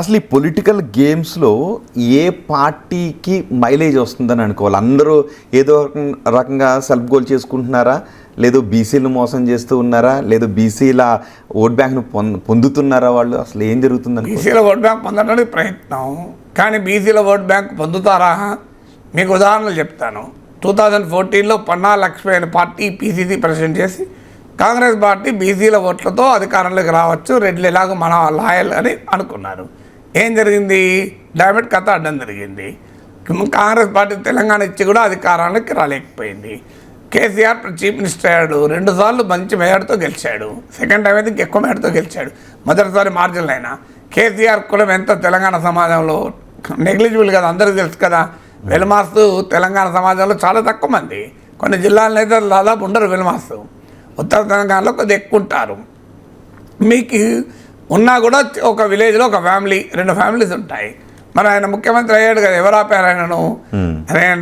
అసలు ఈ పొలిటికల్ గేమ్స్లో ఏ పార్టీకి మైలేజ్ వస్తుందని అనుకోవాలి? అందరూ ఏదో రకంగా సెల్ఫ్ గోల్ చేసుకుంటున్నారా? లేదు బీసీలు మోసం చేస్తూ ఉన్నారా? లేదు బీసీల ఓట్ బ్యాంక్ను పొందుతున్నారా వాళ్ళు? అసలు ఏం జరుగుతుందని బీసీల ఓట్ బ్యాంక్ పొందడానికి ప్రయత్నం. కానీ బీసీల ఓట్ బ్యాంక్ పొందుతారా? మీకు ఉదాహరణలు చెప్తాను. టూ థౌజండ్ ఫోర్టీన్లో పన్నా లక్ష్మి అనే పార్టీ పీసీసీ ప్రెసిడెంట్ చేసి కాంగ్రెస్ పార్టీ బీసీల ఓట్లతో అధికారంలోకి రావచ్చు. రెడ్లు ఎలాగో మన లాయల్ అని అనుకున్నారు. ఏం జరిగింది? డైమెట్ కథ అడ్డం జరిగింది. కాంగ్రెస్ పార్టీ తెలంగాణ ఇచ్చి కూడా అధికారానికి రాలేకపోయింది. కేసీఆర్ చీఫ్ మినిస్టర్ అయ్యాడు. రెండుసార్లు మంచి మేయర్తో గెలిచాడు. సెకండ్ టైం అయితే ఎక్కువ మేయర్తో గెలిచాడు. మొదటిసారి మార్జిన్ అయినా. కేసీఆర్ కులం ఎంత తెలంగాణ సమాజంలో నెగ్లిజిబుల్ కదా అందరికీ తెలుసు కదా. వెలమాస్తు తెలంగాణ సమాజంలో చాలా తక్కువ మంది. కొన్ని జిల్లాల్లో అయితే దాదాపు ఉండరు వెలమాస్తు ఉత్తర తెలంగాణలో కొద్దిగా ఎక్కువ ఉంటారు. మీకు ఉన్నా కూడా ఒక విలేజ్లో ఒక ఫ్యామిలీ రెండు ఫ్యామిలీస్ ఉంటాయి. మరి ఆయన ముఖ్యమంత్రి అయ్యాడు కదా ఎవరు ఆపారు ఆయనను?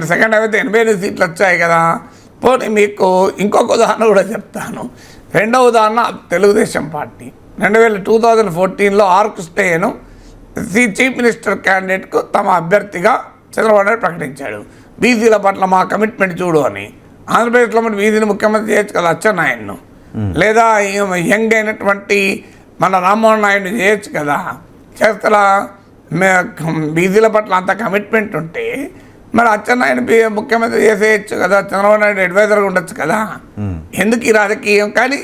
సెకండ్ అయితే ఎనభై ఎనిమిది సీట్లు వచ్చాయి కదా. పోనీ మీకు ఇంకొక ఉదాహరణ కూడా చెప్తాను. రెండో ఉదాహరణ తెలుగుదేశం పార్టీ. రెండు వేల టూ థౌజండ్ ఫోర్టీన్లో ఆర్ కృష్ణయ్యను సి చీఫ్ మినిస్టర్ క్యాండిడేట్కు తమ అభ్యర్థిగా చంద్రబాబు నాయుడు ప్రకటించాడు. బీసీల పట్ల మా కమిట్మెంట్ చూడు అని. ఆంధ్రప్రదేశ్లో మరి బీసీని ముఖ్యమంత్రి చేయొచ్చు కదా అచ్చెన్నాయన్ను. లేదా యంగ్ అయినటువంటి మన రామ్మోహన్ నాయుడు చేయొచ్చు కదా. చేస్తారా మే బీసీల పట్ల అంత కమిట్మెంట్ ఉంటే మరి అచ్చెన్నాయుడు ముఖ్యమంత్రి చేసేయచ్చు కదా. చంద్రబాబు నాయుడు అడ్వైజర్గా ఉండొచ్చు కదా. ఎందుకు ఈ రాజకీయం? కానీ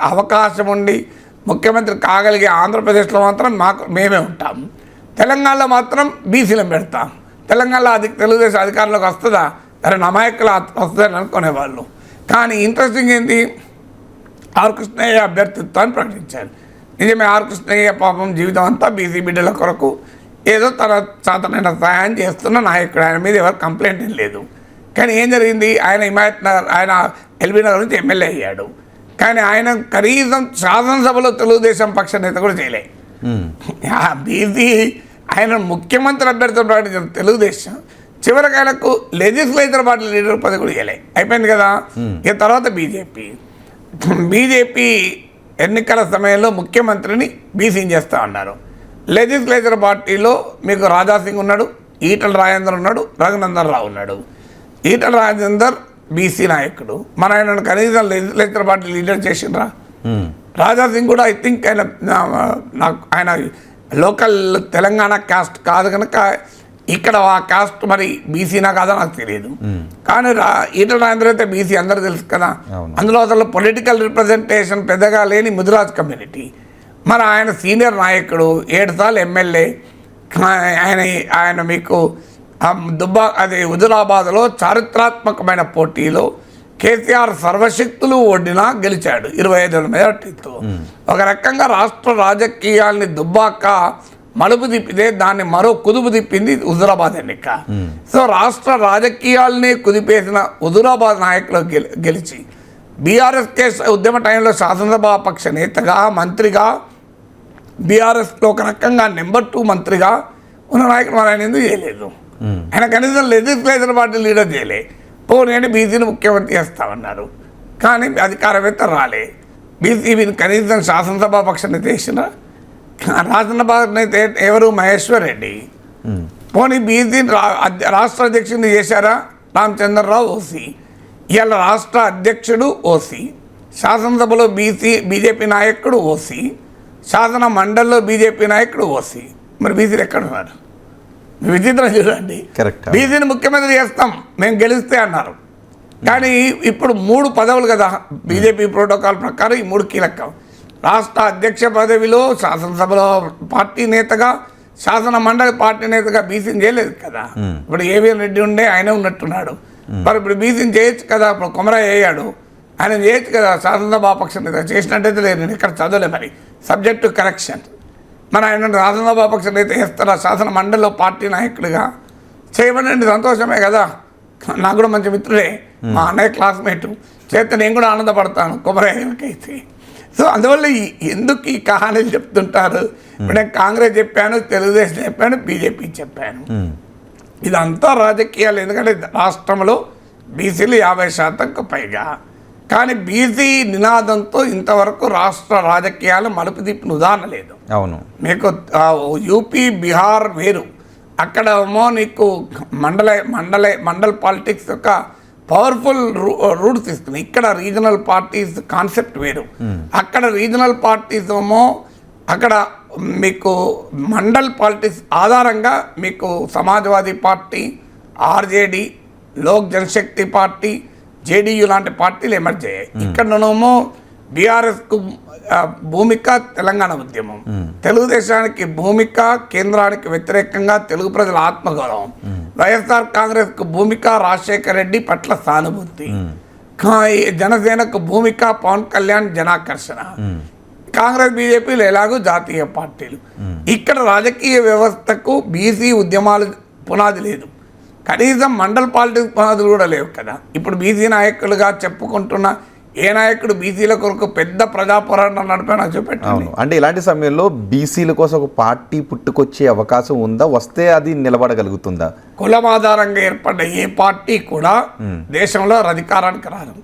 అవకాశం ఉండి ముఖ్యమంత్రి కాగలిగే ఆంధ్రప్రదేశ్లో మాత్రం మాకు మేమే ఉంటాం. తెలంగాణలో మాత్రం బీసీలను పెడతాం. తెలంగాణలో అది తెలుగుదేశం అధికారంలోకి వస్తుందా? సరే నమాయకులు వస్తుందని అనుకునేవాళ్ళు. కానీ ఇంట్రెస్టింగ్ ఏంటి? ఆర్ కృష్ణయ్య అభ్యర్థిత్వాన్ని ప్రకటించారు. నిజమే ఆర్ కృష్ణయ్య పాపం జీవితం అంతా బీసీ బిడ్డల కొరకు ఏదో తన సాతనైన సహాయం చేస్తున్న నాయకుడు. ఆయన మీద ఎవరు కంప్లైంట్ ఏం లేదు. కానీ ఏం జరిగింది? ఆయన హిమాయత్ నగర్ ఆయన ఎల్బీ నగర్ నుంచి ఎమ్మెల్యే అయ్యాడు. కానీ ఆయన కనీసం శాసనసభలో తెలుగుదేశం పక్ష నేత కూడా చేయలే. బీసీ ఆయన ముఖ్యమంత్రి అభ్యర్థులు ప్రకటించిన తెలుగుదేశం. చివరికి ఆయనకు లెజిస్లేచర్ పార్టీ లీడర్ పదవి కూడా ఇవ్వలే అయిపోయింది కదా? ఇక తర్వాత బీజేపీ. బీజేపీ ఎన్నికల సమయంలో ముఖ్యమంత్రిని బీసీని చేస్తూ ఉన్నారు లెజిస్లేచర్ పార్టీలో మీకు రాజాసింగ్ ఉన్నాడు ఈటల రాజేందర్ ఉన్నాడు రఘునందన్ రావు ఉన్నాడు. ఈటల రాజేందర్ బీసీ నాయకుడు. మన ఆయన కనీసం లెజిస్లేచర్ పార్టీ లీడర్ చేసిండ్రా? రాజా సింగ్ కూడా ఐ థింక్ ఆయన నాకు ఆయన లోకల్ తెలంగాణ కాస్ట్ కాదు కనుక ఇక్కడ ఆ కాస్ట్ మరి బీసీనా కాదో నాకు తెలియదు. కానీ రా ఈటల రాజేంద్ర అయితే బీసీ అందరూ తెలుసు కదా. అందులో అసలు పొలిటికల్ రిప్రజెంటేషన్ పెద్దగా లేని ముదిరాజ్ కమ్యూనిటీ మరి ఆయన సీనియర్ నాయకుడు ఏడు సార్లు ఎమ్మెల్యే ఆయన ఆయన మీకు దుబ్బా అది హుజురాబాద్లో చారిత్రాత్మకమైన పోటీలో కేసీఆర్ సర్వశక్తులు ఒడ్డినా గెలిచాడు. ఇరవై ఐదు మెజార్టీతో. ఒక రకంగా రాష్ట్ర రాజకీయాల్ని దుబ్బాక మలుపు తిప్పితే దాన్ని మరో కుదుపు తిప్పింది హుజురాబాద్ ఎన్నిక. సో రాష్ట్ర రాజకీయాల్ని కుదిపేసిన హుజురాబాద్ నాయకులు గెలి గెలిచి బీఆర్ఎస్ కేసు ఉద్యమ టైంలో శాసనసభ పక్ష నేతగా మంత్రిగా బీఆర్ఎస్లో ఒక రకంగా నెంబర్ టూ మంత్రిగా ఉన్న నాయకుడు మరి ఆయన ఎందుకు చేయలేదు? ఆయన కనీసం లెజిస్లేచర్ పార్టీ లీడర్ చేయలే. పోనీ బీసీని ముఖ్యమంత్రి చేస్తామన్నారు. కానీ అధికారవేత్త రాలే. బీసీని కనీసం శాసనసభ పక్ష నేత చేసిన శాసనసభ నేత ఎవరు? మహేశ్వర్ రెడ్డి. పోనీ అధ్య- రాష్ట్ర అధ్యక్షుడిని చేశారా? రామచంద్రరావు ఓసీ. ఇవాళ రాష్ట్ర అధ్యక్షుడు ఓసీ. శాసనసభలో బీసీ బీజేపీ నాయకుడు ఓసీ. శాసన మండలిలో బీజేపీ నాయకుడు ఓసీ. మరి బీసీలు ఎక్కడ ఉన్నారు? విచిత్రం చూడండి. బీసీని ముఖ్యమంత్రి చేస్తాం మేము గెలిస్తే అన్నారు. కానీ ఇప్పుడు మూడు పదవులు కదా బీజేపీ ప్రోటోకాల్ ప్రకారం ఈ మూడు కీలకం. రాష్ట్ర అధ్యక్ష పదవిలో శాసనసభలో పార్టీ నేతగా శాసన మండలి పార్టీ నేతగా బీసీని చేయలేదు కదా. ఇప్పుడు ఏవిఎన్ రెడ్డి ఉండే ఆయన ఉన్నట్టున్నాడు. మరి ఇప్పుడు బీసీని చేయొచ్చు కదా ఇప్పుడు కొమరయ్య అయ్యాడు. ఆయన చేయొచ్చు కదా శాసనసభ పక్ష నేత చేసినట్టయితే లేదు నేను ఇక్కడ చదవలే మరి. Subject correction. మన ఆయన శాసనసభ పక్ష నేత చేస్తారా శాసన మండలిలో పార్టీ నాయకుడిగా? చేయమనండి సంతోషమే కదా. నాకు కూడా మంచి మిత్రుడే మా అన్నయ్య క్లాస్మేట్. చేస్తే నేను కూడా ఆనందపడతాను కొమరయ్యకైతే సో అందువల్ల ఎందుకు ఈ కహానీలు చెప్తుంటారు? ఇప్పుడు నేను కాంగ్రెస్ చెప్పాను తెలుగుదేశం చెప్పాను బీజేపీ చెప్పాను. ఇదంతా రాజకీయాలు. ఎందుకంటే రాష్ట్రంలో బీసీలు యాభై శాతంకు పైగా. కానీ బీసీ నినాదంతో ఇంతవరకు రాష్ట్ర రాజకీయాలు మలుపు తిప్పిన ఉదాహరణ లేదు. అవును. మీకు యూపీ బీహార్ వేరు. అక్కడ ఏమో నీకు మండల మండల మండల్ పాలిటిక్స్ యొక్క పవర్ఫుల్ రూట్స్ ఇస్తుంది ఇక్కడ రీజనల్ పార్టీస్ కాన్సెప్ట్ వేరు. అక్కడ రీజనల్ పార్టీస్ ఏమో అక్కడ మీకు మండల్ పాలిటిక్స్ ఆధారంగా మీకు Samajwadi party RJD Lok Janshakti party JDU లాంటి పార్టీలు ఎమర్జ్ అయ్యాయి. ఇక్కడనేమో బీఆర్ఎస్కు భూమిక తెలంగాణ ఉద్యమం. తెలుగుదేశానికి భూమిక కేంద్రానికి వ్యతిరేకంగా తెలుగు ప్రజల ఆత్మగౌరవం. వైఎస్ఆర్ కాంగ్రెస్కు భూమిక రాజశేఖర రెడ్డి పట్ల సానుభూతి. జనసేనకు భూమిక పవన్ కళ్యాణ్ జనాకర్షణ. కాంగ్రెస్ బీజేపీలు ఎలాగో జాతీయ పార్టీలు. ఇక్కడ రాజకీయ వ్యవస్థకు బీసీ ఉద్యమాలు పునాది లేదు. కనీసం మండల్ పాలిటిక్స్ పునాదులు కూడా లేవు కదా. ఇప్పుడు బీసీ నాయకులుగా చెప్పుకుంటున్న ఏ నాయకుడు బీసీల కొరకు పెద్ద ప్రజా పోరాటం నడిపా నాకు చూపెట్టండి అవును. అంటే ఇలాంటి సమయంలో బీసీల కోసం ఒక పార్టీ పుట్టుకొచ్చే అవకాశం ఉందా? వస్తే అది నిలబడగలుగుతుందా? కులం ఆధారంగా ఏర్పడ్డ ఏ పార్టీ కూడా దేశంలో అధికారానికి రాదు.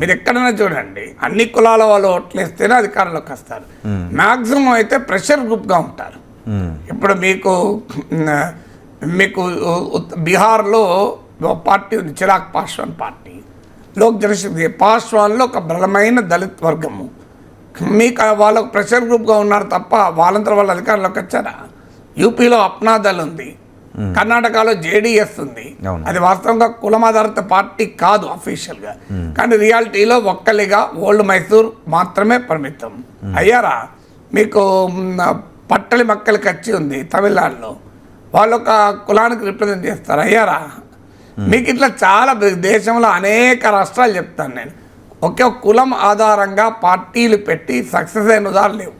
మీరు ఎక్కడైనా చూడండి అన్ని కులాల వాళ్ళు ఓట్లేస్తేనే అధికారంలోకి వస్తారు. మాక్సిమం అయితే ప్రెషర్ గ్రూప్గా ఉంటారు. ఇప్పుడు మీకు మీకు బీహార్లో ఒక పార్టీ ఉంది చిరాగ్ పాస్వాన్ పార్టీ. లోక్ జనశక్తి పాస్వాన్లో ఒక బలమైన దళిత్ వర్గము. మీకు వాళ్ళకు ప్రెషర్ గ్రూప్గా ఉన్నారు తప్ప వాళ్ళంతా వాళ్ళ అధికారంలోకి వచ్చారా? యూపీలో అప్నా దళ్ ఉంది. కర్ణాటకలో జేడిఎస్ ఉంది. అది వాస్తవంగా కులమాధారిత పార్టీ కాదు అఫీషియల్గా కానీ రియాలిటీలో ఒక్కలిగా ఓల్డ్ మైసూర్ మాత్రమే పరిమితం. అయ్యారా? మీకు పట్టలి మక్కలి కచ్చి ఉంది తమిళనాడులో. వాళ్ళు ఒక కులానికి రిప్రజెంట్ చేస్తారు. అయ్యారా? మీకు ఇట్లా చాలా దేశంలో అనేక రాష్ట్రాలు చెప్తాను నేను. ఒకే కులం ఆధారంగా పార్టీలు పెట్టి సక్సెస్ అయిన ఉదాహరణ లేవు.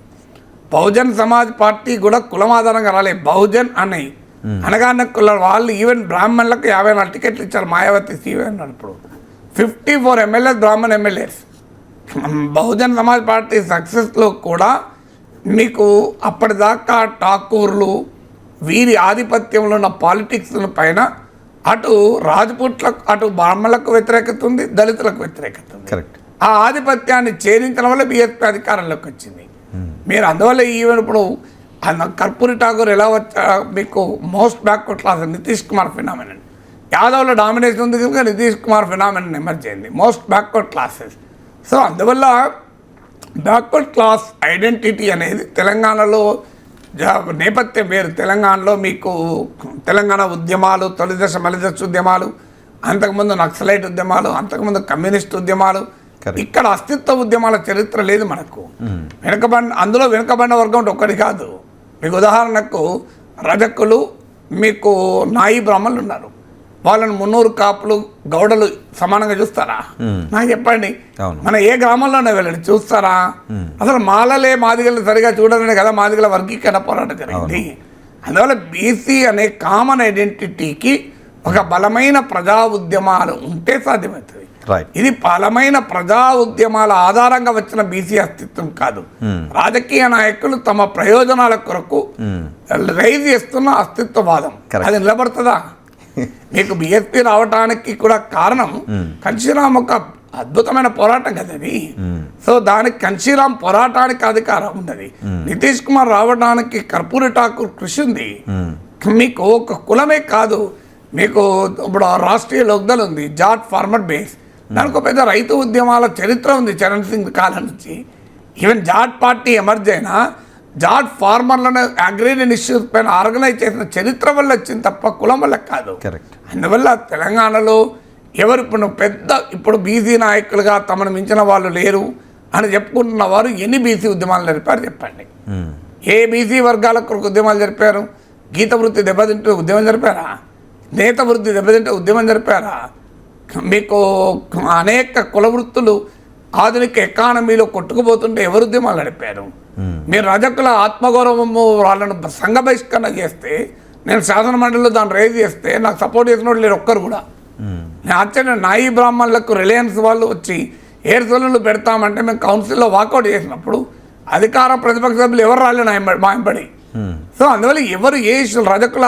బహుజన్ సమాజ్ పార్టీ కూడా కులం ఆధారంగా రాలేదు. బహుజన్ అని అనగానే కుల వాళ్ళు ఈవెన్ బ్రాహ్మణులకు యాభై నాలుగు టికెట్లు ఇచ్చారు. మాయావతి సీవే అన్నాడు ఇప్పుడు fifty four MLAs Brahmin MLAs. Bahujan Samaj party సక్సెస్లో కూడా మీకు అప్పటిదాకా ఠాకూర్లు వీరి ఆధిపత్యంలో ఉన్న పాలిటిక్స్ పైన అటు రాజపుట్లకు అటు బ్రాహ్మణులకు వ్యతిరేకత ఉంది దళితులకు వ్యతిరేకత ఉంది కరెక్ట్. ఆ ఆధిపత్యాన్ని ఛేదించడం వల్ల బీఎస్పీ అధికారంలోకి వచ్చింది. మీరు అందువల్ల ఈవెన్ ఇప్పుడు కర్పూరి ఠాగూర్ ఎలా వచ్చా మీకు most backward class Nitish Kumar phenomenon. యాదవ్లో domination ఉంది కనుక నితీష్ కుమార్ ఫినామినన్ ఎమర్జ్ అయింది మోస్ట్ బ్యాక్వర్డ్ క్లాసెస్. సో అందువల్ల బ్యాక్వర్డ్ క్లాస్ ఐడెంటిటీ అనేది తెలంగాణలో నేపథ్యం వేరు. తెలంగాణలో మీకు తెలంగాణ ఉద్యమాలు తొలిదశ మలిదశ ఉద్యమాలు అంతకుముందు నక్సలైట్ ఉద్యమాలు అంతకుముందు కమ్యూనిస్ట్ ఉద్యమాలు. ఇక్కడ అస్తిత్వ ఉద్యమాల చరిత్ర లేదు మనకు. వెనుకబడిన అందులో వెనుకబడిన వర్గం ఒక్కటి కాదు. మీకు ఉదాహరణకు రజకులు మీకు నాయి బ్రాహ్మణులు ఉన్నారు. వాళ్ళని మున్నూరు కాపులు గౌడలు సమానంగా చూస్తారా? నాకు చెప్పండి. మన ఏ గ్రామంలోనే వెళ్ళండి చూస్తారా? అసలు మాలలే మాదిగలు సరిగా చూడాలనే కదా మాదిగల వర్గీకరణ పోరాటం జరిగింది. అందువల్ల బీసీ అనే కామన్ ఐడెంటిటీకి ఒక బలమైన ప్రజా ఉద్యమాలు ఉంటే సాధ్యమవుతుంది. ఇది బలమైన ప్రజా ఉద్యమాల ఆధారంగా వచ్చిన బీసీ అస్తిత్వం కాదు. రాజకీయ నాయకులు తమ ప్రయోజనాల కొరకు రైజ్ చేస్తున్న అస్తిత్వవాదం. అది నిలబడుతుందా? మీకు బిఎస్పీ రావడానికి కూడా కారణం కన్షీరామ్ ఒక అద్భుతమైన పోరాటం కదా అది. సో దానికి కన్షీరామ్ పోరాటానికి అధికారం ఉన్నది. నితీష్ కుమార్ రావడానికి కర్పూరి ఠాకూర్ కృషి ఉంది. మీకు ఒక కులమే కాదు మీకు ఇప్పుడు రాష్ట్రీయ లోక్దల్ ఉంది జాట్ ఫార్మర్ బేస్. దానికి పెద్ద రైతు ఉద్యమాల చరిత్ర ఉంది చరణ్ సింగ్ కాలం నుంచి. ఈవెన్ జాట్ పార్టీ ఎమర్జ్ అయినా జాట్ ఫార్మర్లను అగ్రేరియన్ ఇష్యూస్ పైన ఆర్గనైజ్ చేసిన చరిత్ర వల్ల వచ్చింది తప్ప కులం వల్ల కాదు. కరెక్ట్ అందువల్ల తెలంగాణలో ఎవరు ఇప్పుడు పెద్ద ఇప్పుడు బీసీ నాయకులుగా తమను మించిన వాళ్ళు లేరు అని చెప్పుకుంటున్న వారు ఎన్ని బీసీ ఉద్యమాలు జరిపారు చెప్పండి. ఏ బీసీ వర్గాల కొరకు ఉద్యమాలు జరిపారు? గీత వృత్తి దెబ్బతింటే ఉద్యమం జరిపారా? నేత వృత్తి దెబ్బతింటే ఉద్యమం జరిపారా? మీకు అనేక కుల వృత్తులు ఆధునిక ఎకానమీలో కొట్టుకుపోతుంటే ఎవరు ఉద్యమాలు నడిపారు? మీరు రజకుల ఆత్మగౌరవము వాళ్ళను సంఘ బహిష్కరణ చేస్తే నేను శాసన మండలిలో దాన్ని రేజ్ చేస్తే నాకు సపోర్ట్ చేసిన వాళ్ళు లేరు ఒక్కరు కూడా. నేను ఆశ్చర్యం నాయి బ్రాహ్మణులకు రిలయన్స్ వాళ్ళు వచ్చి ఏడు సొల్లు పెడతామంటే మేము కౌన్సిల్లో వాకౌట్ చేసినప్పుడు అధికార ప్రతిపక్ష సభ్యులు ఎవరు రాలేదు మా ఎంబడి. సో అందువల్ల ఎవరు ఏ రజకుల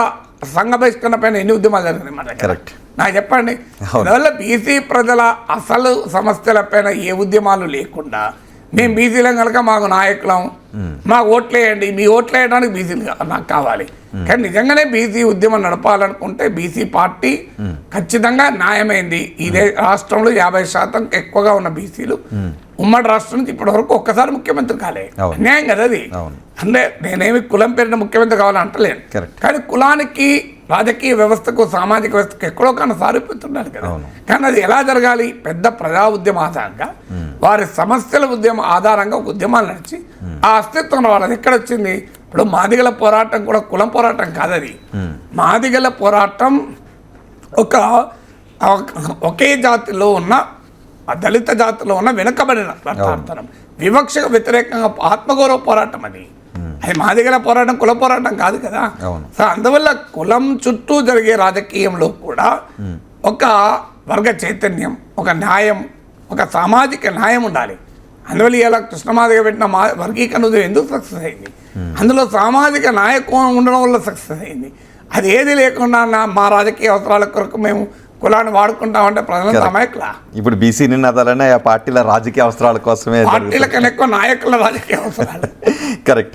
సంఘ బహిష్కరణ పైన ఎన్ని ఉద్యమాలు జరిగినాయి కరెక్ట్ నాకు చెప్పండి. అవును. అందువల్ల బీసీ ప్రజల అసలు సమస్యలపైన ఏ ఉద్యమాలు లేకుండా మేము బీసీలం కనుక మాకు నాయకులం మాకు ఓట్లేయండి మీ ఓట్లేయడానికి బీసీలు నాకు కావాలి. కానీ నిజంగానే బీసీ ఉద్యమం నడపాలనుకుంటే బీసీ పార్టీ ఖచ్చితంగా న్యాయమైంది. ఇదే రాష్ట్రంలో యాభై శాతం ఎక్కువగా ఉన్న బీసీలు. ఉమ్మడి రాష్ట్రం నుంచి ఇప్పటి వరకు ఒక్కసారి ముఖ్యమంత్రి కాలే. అన్యాయం కదా అది. అంటే నేనేమి కులం పేరిన ముఖ్యమంత్రి కావాలని అంటలేను. కానీ కులానికి రాజకీయ వ్యవస్థకు సామాజిక వ్యవస్థకు ఎక్కడో కన్నా సారిపోతుండాలి కదా. కానీ అది ఎలా జరగాలి? పెద్ద ప్రజా ఉద్యమ ఆధారంగా వారి సమస్యల ఉద్యమ ఆధారంగా ఒక ఉద్యమాలు నడిచి ఆ అస్తిత్వం వాళ్ళది ఎక్కడ వచ్చింది ఇప్పుడు మాదిగల పోరాటం కూడా కులం పోరాటం కాదది. మాదిగల పోరాటం ఒక- ఒకే జాతిలో ఉన్న ఆ దళిత జాతిలో ఉన్న వెనుకబడిన ప్రాంతం వివక్షకు వ్యతిరేకంగా ఆత్మగౌరవ పోరాటం అది. అది మాదిగల పోరాటం కుల పోరాటం కాదు కదా. సో అందువల్ల కులం చుట్టూ జరిగే రాజకీయంలో కూడా ఒక వర్గ చైతన్యం ఒక న్యాయం ఒక సామాజిక న్యాయం ఉండాలి. అందువల్ల ఇలా కృష్ణమాదిగ పెట్టిన మా వర్గీకరణ ఎందుకు సక్సెస్ అయింది? అందులో సామాజిక నాయకత్వం ఉండడం వల్ల సక్సెస్ అయింది. అది ఏది లేకుండా నా- మా రాజకీయ అవసరాల కొరకు మేము కులాన్ని వాడుకుంటామంటే ప్రజలంతా Correct. అమాయకులా? ఇప్పుడు బీసీ నినాదాలనే ఆ పార్టీల రాజకీయ అవసరాల కోసమే పార్టీల కన్నా ఎక్కువ నాయకుల రాజకీయ అవసరాలు. కరెక్ట్